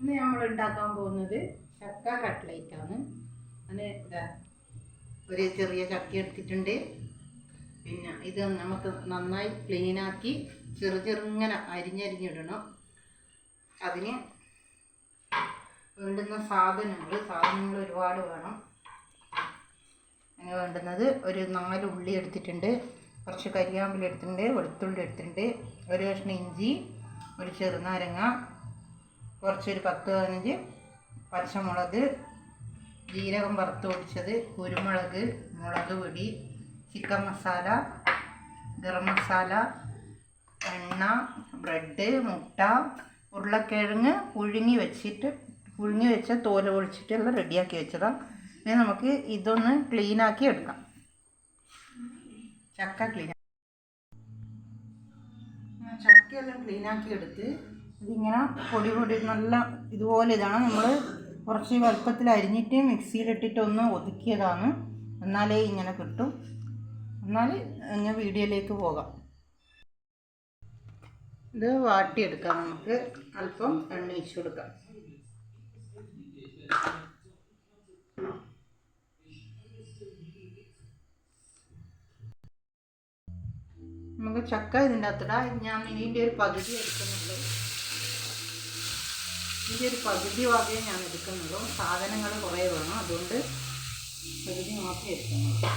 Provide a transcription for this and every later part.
ഇന്ന് നമ്മൾ ഉണ്ടാക്കാൻ പോകുന്നത് ചക്ക കട്ട്ലേറ്റ് ആണ്. അതിന് ഇതാ ഒരു ചെറിയ ചക്ക എടുത്തിട്ടുണ്ട്. പിന്നെ ഇത് നമുക്ക് നന്നായി ക്ലീനാക്കി ചെറു ചെറുങ്ങനെ അരിഞ്ഞരിഞ്ഞിടണം. അതിന് വേണ്ടുന്ന സാധനങ്ങൾ സാധനങ്ങൾ ഒരുപാട് വേണം. അങ്ങനെ വേണ്ടുന്നത് ഒരു നാല് ഉള്ളി എടുത്തിട്ടുണ്ട്. കുറച്ച് കരിയാമ്പിൽ എടുത്തിട്ടുണ്ട് വെളുത്തുള്ളി എടുത്തിട്ടുണ്ട് ഒരു കഷ്ണം ഇഞ്ചി ഒരു ചെറുനാരങ്ങ കുറച്ചൊരു പത്ത് പതിനഞ്ച് പച്ചമുളക് ജീരകം വറുത്ത് പൊടിച്ചത് കുരുമുളക് മുളക് പൊടി ചിക്കൻ മസാല ഗരം മസാല എണ്ണ ബ്രെഡ് മുട്ട ഉരുളക്കിഴങ്ങ് പുഴുങ്ങി വെച്ചിട്ട് പുഴുങ്ങി വെച്ച തോല പൊളിച്ചിട്ടെല്ലാം റെഡിയാക്കി വെച്ചതാണ്. ഇനി നമുക്ക് ഇതൊന്ന് ക്ലീനാക്കി എടുക്കാം. ചക്ക ക്ലീൻ ചക്കയെല്ലാം ക്ലീനാക്കി എടുത്ത് ഇതിങ്ങനെ പൊടി പൊടി നല്ല ഇതുപോലെ ഇതാണ്. നമ്മൾ കുറച്ച് വലുപ്പത്തിൽ അരിഞ്ഞിട്ട് മിക്സിയിലിട്ടിട്ട് ഒന്ന് ഒതുക്കിയതാണ്. എന്നാലേ ഇങ്ങനെ കിട്ടും. എന്നാൽ ഞാൻ വീഡിയോയിലേക്ക് പോകാം. ഇത് വാട്ടിയെടുക്കാം നമുക്ക്. അല്പം എണ്ണ ഒഴിച്ചു കൊടുക്കാം. നമുക്ക് ചക്ക ഇതിന്റെ അകത്തിടാം. ഞാൻ ഇതിന്റെ ഒരു പകുതി എടുക്കുന്നുള്ളൂ. ഇതിന്റെ ഒരു പകുതി വകയെ ഞാൻ എടുക്കുന്നുള്ളൂ. സാധനങ്ങൾ കുറേ വേണം. അതുകൊണ്ട് പകുതി മാത്രമേ എടുക്കുന്നുള്ളൂ.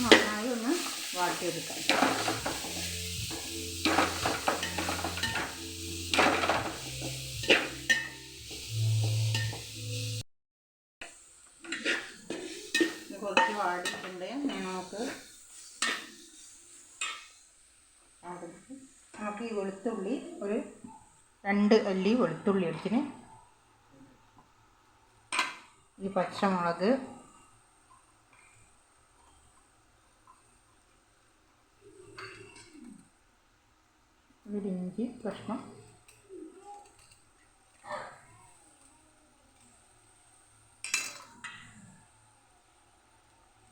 നന്നായി ഒന്ന് വാട്ടിയെടുക്കാം ഇത് കുറച്ച് വാടിയിട്ടുണ്ട് ഇനി നമുക്ക് അടുത്ത് നമുക്ക് ഈ വെളുത്തുള്ളി ഒരു രണ്ട് അല്ലി വെളുത്തുള്ളി എടുത്തിന്. ഈ പച്ചമുളക്. ഒരു ഇഞ്ചി കഷ്ണം.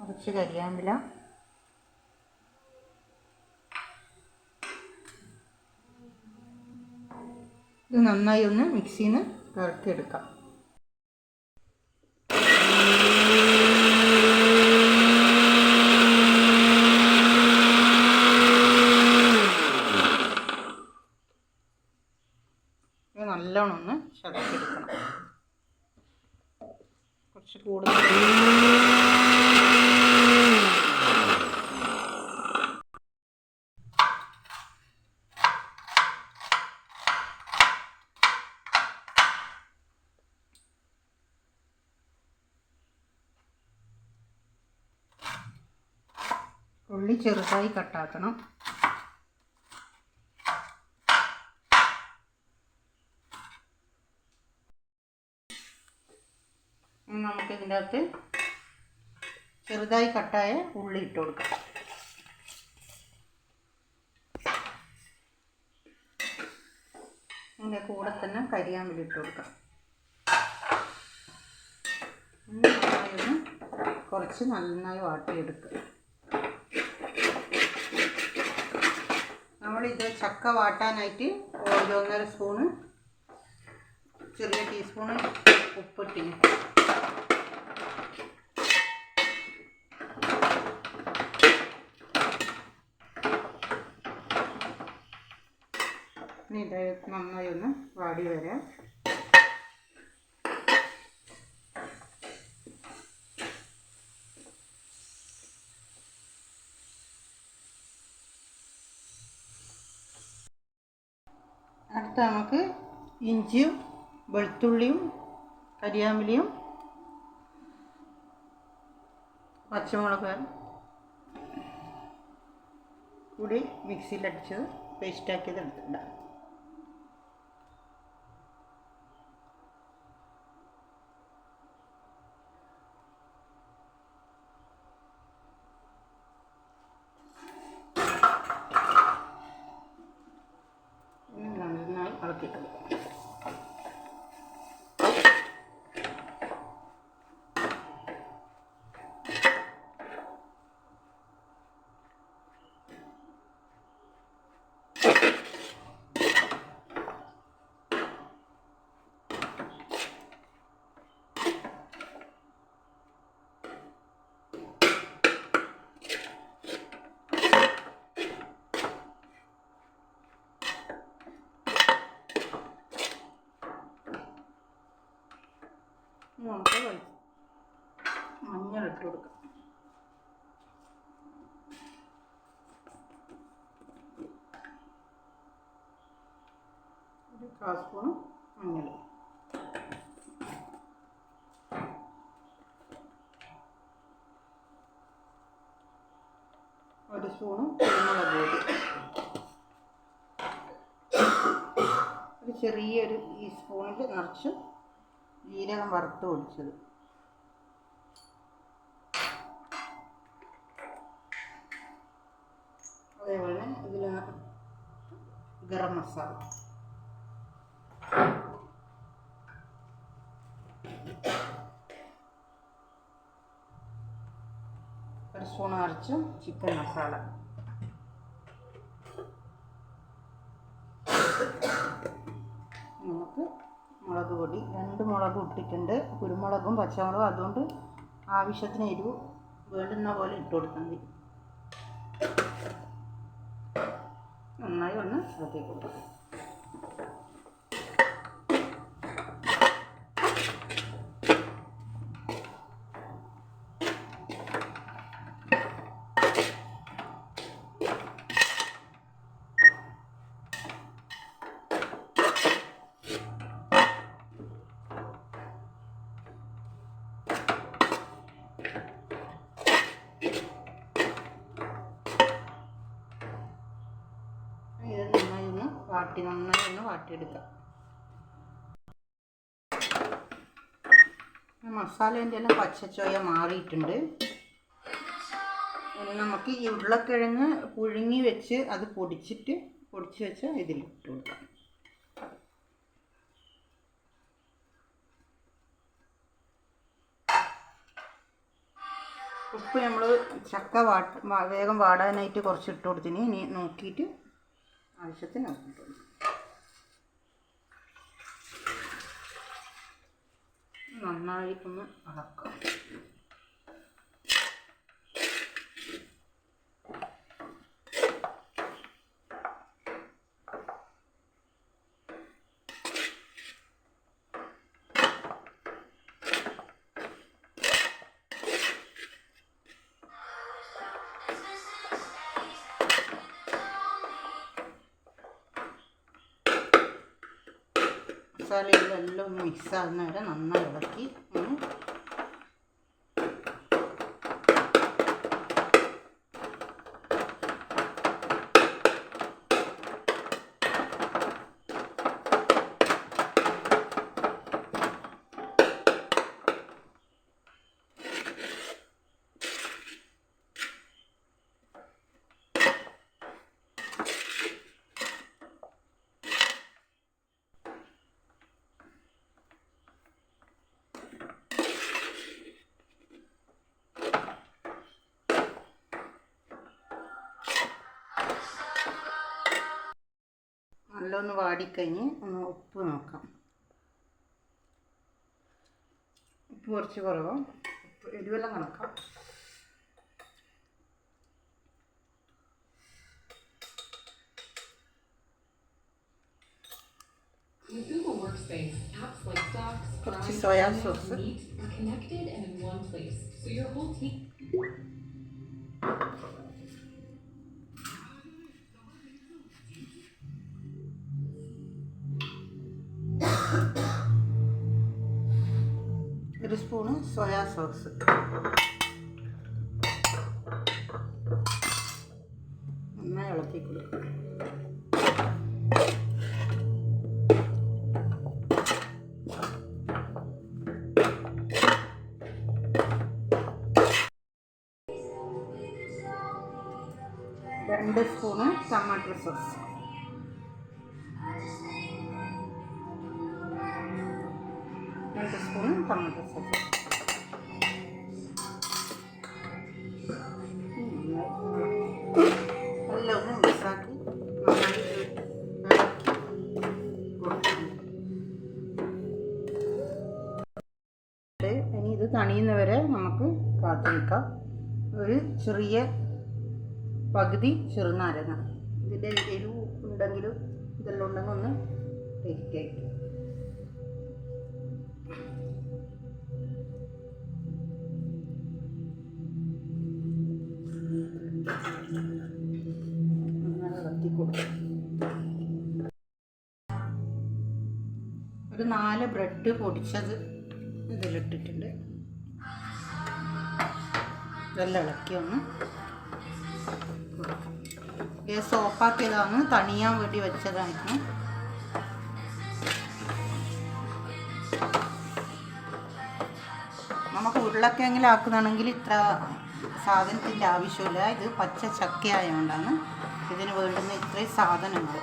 കുറച്ച് കരിയാമ്പില. ഇത് നന്നായി ഒന്ന് മിക്സിയിൽ നിന്ന് ഇത് നല്ലോണം ഒന്ന് ചതച്ചെടുക്കണം. കുറച്ച് കൂടുതൽ ഉള്ളി ചെറുതായി കട്ടാക്കണം. നമുക്ക് ഇതിന്റെ അകത്ത് ചെറുതായി കട്ടായ ഉള്ളി ഇട്ട് കൊടുക്കാം. ഇതിന്റെ കൂടെ തന്നെ കരിയാമ്പിൽ ഇട്ട് കൊടുക്കാം. കുറച്ച് നന്നായി വാട്ടിയെടുക്കുക. നമ്മളിത് ചക്ക വാട്ടാനായിട്ട് ഒരു സ്പൂണ് ചെറിയ ടീസ്പൂണ് ഉപ്പിട്ടിന് നന്നായി ഒന്ന് വാടി വരാം. നമുക്ക് ഇഞ്ചിയും വെളുത്തുള്ളിയും കരിയാമ്പിലിയും പച്ചമുളക് കൂടി മിക്സിയിലടിച്ചത് പേസ്റ്റാക്കിയത് എടുത്തിട്ടുണ്ടാകും നന്നായി ഇളക്കിയിട്ട് കൊടുക്കാം കാൽ സ്പൂൺ മഞ്ഞൾ ഒരു സ്പൂണ് കുരുമുളക് പൊടി. ഒരു ചെറിയൊരു ഈ സ്പൂണിൽ നിറച്ച് ജീരകം വറുത്ത് പൊടിച്ചത് അതേപോലെ ഇതിൽ ഗരം മസാല. ഒരു സ്പൂൺ നിറച്ച് ചിക്കൻ മസാല നമുക്ക് മുളക് പൊടി രണ്ട് മുളക് ഇട്ടിട്ടുണ്ട് കുരുമുളകും പച്ചമുളകും അതുകൊണ്ട് ആവശ്യത്തിന് എരിവ് വേണ്ടുന്ന പോലെ ഇട്ട് കൊടുത്താൽ മതി നന്നായി ഒന്ന് ഇളക്കി ഇത് നന്നായി ഒന്ന് വാട്ടി നന്നായി ഒന്ന് വാട്ടിയെടുക്കാം. മസാലേന്റെ എല്ലാം പച്ചച്ചോയ മാറിയിട്ടുണ്ട്. ഇനി നമുക്ക് ഈ ഉരുളക്കിഴങ്ങ് പുഴുങ്ങി വെച്ച് അത് പൊടിച്ചിട്ട് പൊടിച്ച് വെച്ച് ഇതിൽ ഇട്ട് കൊടുക്കാം. ഉപ്പ് നമ്മൾ ചക്ക വാ- വേഗം വാടാനായിട്ട് കുറച്ച് ഇട്ട് കൊടുത്തിന്. ഇനി നോക്കിയിട്ട് ആവശ്യത്തിന് ഇട്ട് നന്നായിട്ടൊന്ന് ഇളക്കാം മസാലയിലെല്ലാം ഒന്ന് മിക്സ് ആകുന്ന വരെ നന്നായി ഇളക്കി ഒന്ന് നല്ലൊന്ന് വാടിക്കഴിഞ്ഞ് ഒന്ന് ഉപ്പ് നോക്കാം. ഉപ്പ് കുറച്ച് കുറവ്? ഉപ്പ് എരിവെല്ലാം കണക്കാം. കുറച്ച് സോയാ സോസ്. കുറച്ച് സോയാ സോസ് ഒരു സ്പൂണ് സോയാ സോസ് നന്നായി ഇളക്കി കൊടുക്കും രണ്ട് spoon tomato sauce tomato sauce എല്ലാം ഇനി ഇത് തണിയുന്നവരെ നമുക്ക് കാത്തിരിക്കാം ഒരു ചെറിയ പകുതി ചെറുനാരങ്ങ ഇതിന്റെ എരിവ് ഉണ്ടെങ്കിലും ഇതെല്ലാം ഉണ്ടെങ്കിൽ ഒന്ന് ടേസ്റ്റ് ബ്രെഡ് പൊടിച്ചത് ഇതിലിട്ടിട്ടുണ്ട്. ഇതെല്ലാം ഇളക്കി ഒന്ന് കൊടുക്കാം. ഗ്യാസ് ഓഫാക്കിയതാണ് തണിയാൻ വേണ്ടി വെച്ചതായിരുന്നു. നമുക്ക് ഉരുളക്കിഴങ്ങിലാക്കുന്നതാണെങ്കിൽ ഇത്ര സാധനത്തിന്റെ ആവശ്യമില്ല. ഇത് പച്ച ചക്ക ആയതുകൊണ്ടാണ് ഇതിന് വേണ്ടുന്ന ഇത്രയും സാധനങ്ങൾ.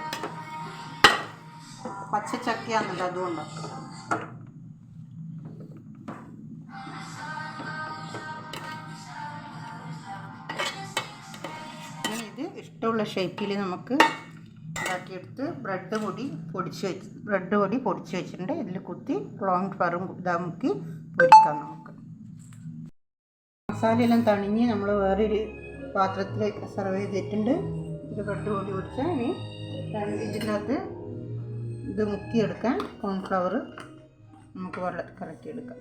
പച്ച ചക്കയാണല്ലോ അതുകൊണ്ടാണ്. ഇഷ്ടമുള്ള ഷേപ്പിൽ നമുക്ക് ഉണ്ടാക്കിയെടുത്ത് ബ്രെഡ് പൊടി പൊടിച്ച് വെച്ച് ബ്രെഡ് പൊടി പൊടിച്ച് വെച്ചിട്ടുണ്ട്. ഇതിൽ കുത്തി ലോങ് ഫറും ഇതാ മുക്കി പൊരിക്കാം നമുക്ക്. മസാലയെല്ലാം തണിഞ്ഞ് നമ്മൾ വേറൊരു പാത്രത്തിൽ സെർവ് ചെയ്തിട്ടുണ്ട്. ഇത് ബ്രെഡ് പൊടി പൊടിച്ചാൽ ഇനി ഇതിനകത്ത് ഇത് മുക്കിയെടുക്കാൻ കോൺഫ്ലവർ നമുക്ക് വെള്ളത്തിൽ കലക്കിയെടുക്കാം.